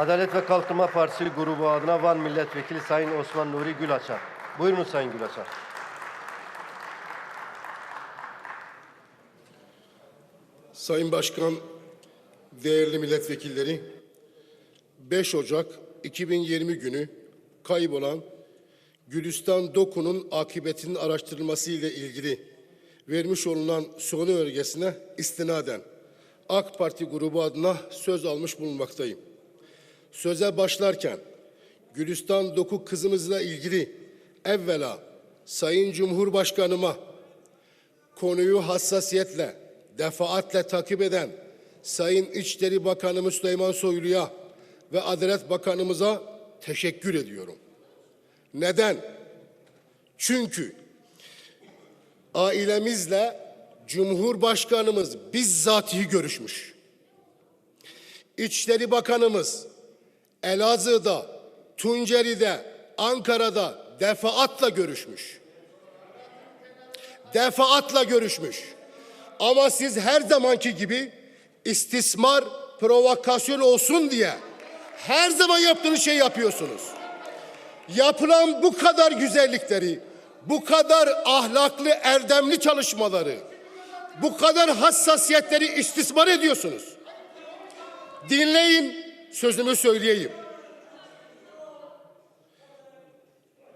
Adalet ve Kalkınma Partisi grubu adına Van Milletvekili Sayın Osman Nuri Gülaçar. Buyurun Sayın Gülaçar. Sayın Başkan, değerli milletvekilleri, 5 Ocak 2020 günü kaybolan Gülistan Doku'nun akıbetinin araştırılması ile ilgili vermiş olunan sonu önergesine istinaden AK Parti grubu adına söz almış bulunmaktayım. Söze başlarken Gülistan Doku kızımızla ilgili evvela Sayın Cumhurbaşkanıma konuyu hassasiyetle, defaatle takip eden Sayın İçişleri Bakanımız Süleyman Soylu'ya ve Adalet Bakanımıza teşekkür ediyorum. Neden? Çünkü ailemizle Cumhurbaşkanımız bizzatihi görüşmüş. İçişleri Bakanımız Elazığ'da, Tunceli'de, Ankara'da defaatla görüşmüş defaatla görüşmüş. Ama siz her zamanki gibi istismar, provokasyon olsun diye her zaman yaptığınız şey yapıyorsunuz. Yapılan bu kadar güzellikleri, bu kadar ahlaklı, erdemli çalışmaları, bu kadar hassasiyetleri istismar ediyorsunuz. Dinleyin, sözümü söyleyeyim.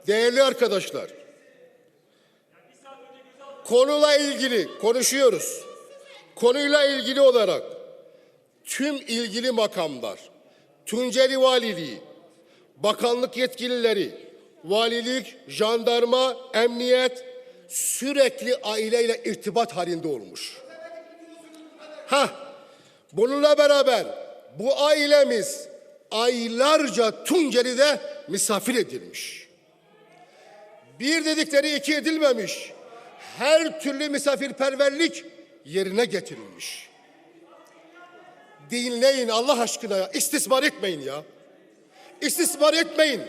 Değerli arkadaşlar, konuyla ilgili konuşuyoruz. Konuyla ilgili olarak tüm ilgili makamlar, Tunceli Valiliği, bakanlık yetkilileri, valilik, jandarma, emniyet sürekli aileyle irtibat halinde olmuş. Ha, bununla beraber bu ailemiz aylarca Tunceli'de misafir edilmiş. Bir dedikleri iki edilmemiş her türlü misafirperverlik yerine getirilmiş. Dinleyin Allah aşkına ya. İstismar etmeyin ya. İstismar etmeyin.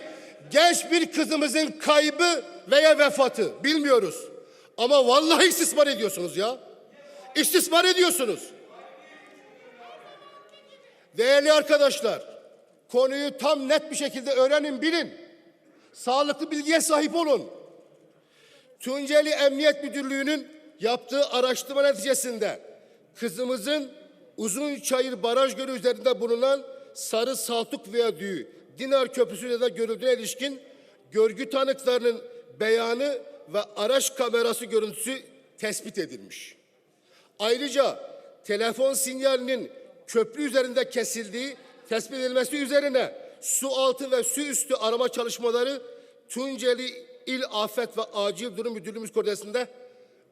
Genç bir kızımızın kaybı veya vefatı bilmiyoruz. Ama vallahi istismar ediyorsunuz ya. İstismar ediyorsunuz. Değerli arkadaşlar, konuyu tam net bir şekilde öğrenin, bilin. Sağlıklı bilgiye sahip olun. Tunceli Emniyet Müdürlüğü'nün yaptığı araştırma neticesinde kızımızın Uzunçayır Baraj Gölü üzerinde bulunan Sarı Saltuk Viyadüğü Dinar Köprüsü'yle de görüldüğüne ilişkin görgü tanıklarının beyanı ve araç kamerası görüntüsü tespit edilmiş. Ayrıca telefon sinyalinin köprü üzerinde kesildiği tespit edilmesi üzerine su altı ve su üstü arama çalışmaları Tunceli İl Afet ve Acil Durum Müdürlüğümüz koordinasyonunda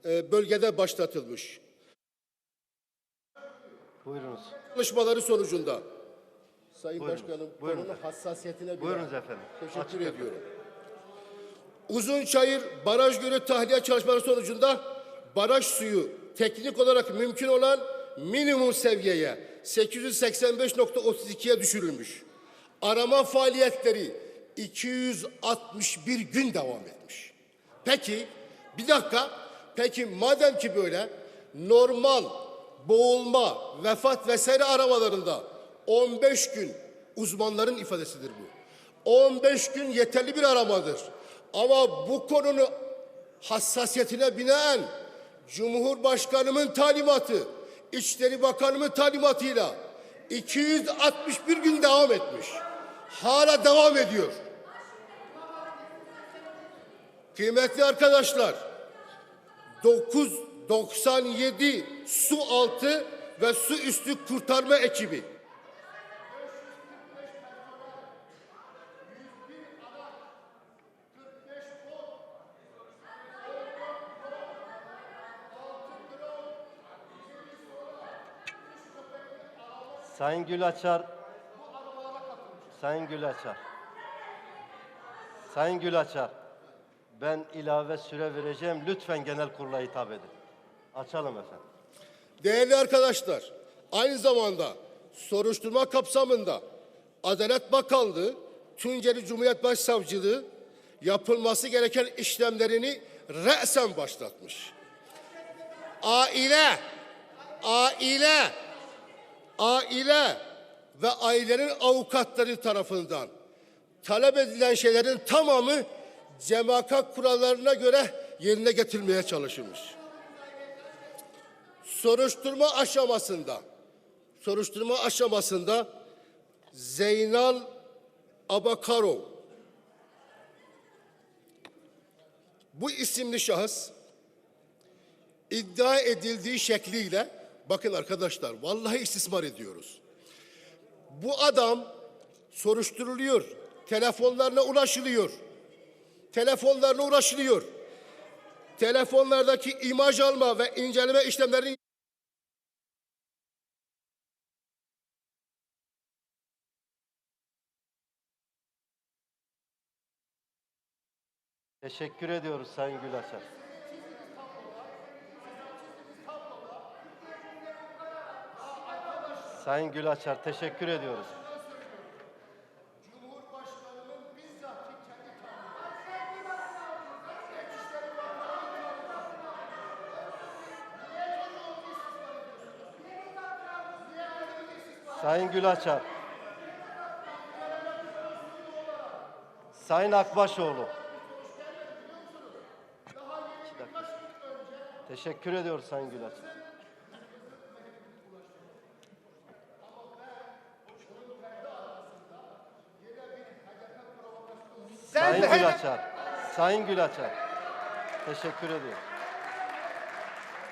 e, bölgede başlatılmış. Buyurunuz. Çalışmaları sonucunda Sayın Buyurun, Başkanım buyurun. konunun hassasiyetine Buyurunuz efendim. teşekkür Açık ediyorum. Uzunçayır Baraj Gölü tahliye çalışmaları sonucunda baraj suyu teknik olarak mümkün olan minimum seviyeye 885.32'ye düşürülmüş. Arama faaliyetleri 261 gün devam etmiş. Peki bir dakika. Peki madem ki böyle normal boğulma, vefat vesaire aramalarında 15 gün uzmanların ifadesidir bu. 15 gün yeterli bir aramadır. Ama bu konunun hassasiyetine binaen Cumhurbaşkanımın talimatı, İçişleri Bakanımın talimatıyla 261 gün devam etmiş. Hala devam ediyor. Kıymetli arkadaşlar, 997 su altı ve su üstü kurtarma ekibi Sayın Gülaçar. Sayın Gülaçar. Sayın Gülaçar. Ben ilave süre vereceğim. Lütfen genel kurula hitap edin. Açalım efendim. Değerli arkadaşlar, aynı zamanda soruşturma kapsamında Adalet Bakanlığı, Tunceli Cumhuriyet Başsavcılığı yapılması gereken işlemlerini re'sen başlatmış. Aile, aile, aile ve ailenin avukatları tarafından talep edilen şeylerin tamamı cemakat kurallarına göre yerine getirilmeye çalışılmış. Soruşturma aşamasında soruşturma aşamasında Zeynal Abakarov bu isimli şahıs iddia edildiği şekliyle bakın arkadaşlar vallahi istismar ediyoruz. Bu adam soruşturuluyor. Telefonlarına ulaşılıyor. Telefonlarına ulaşılıyor. Telefonlardaki imaj alma ve inceleme işlemlerini Teşekkür ediyoruz Sayın Gülaçar. Sayın Gülaçar teşekkür ediyoruz. Sayın Gülaçar. Sayın Akbaşoğlu. Teşekkür ediyoruz Sayın Gülaçar. Sayın Gülaçar. Sayın Gülaçar. Teşekkür ediyorum.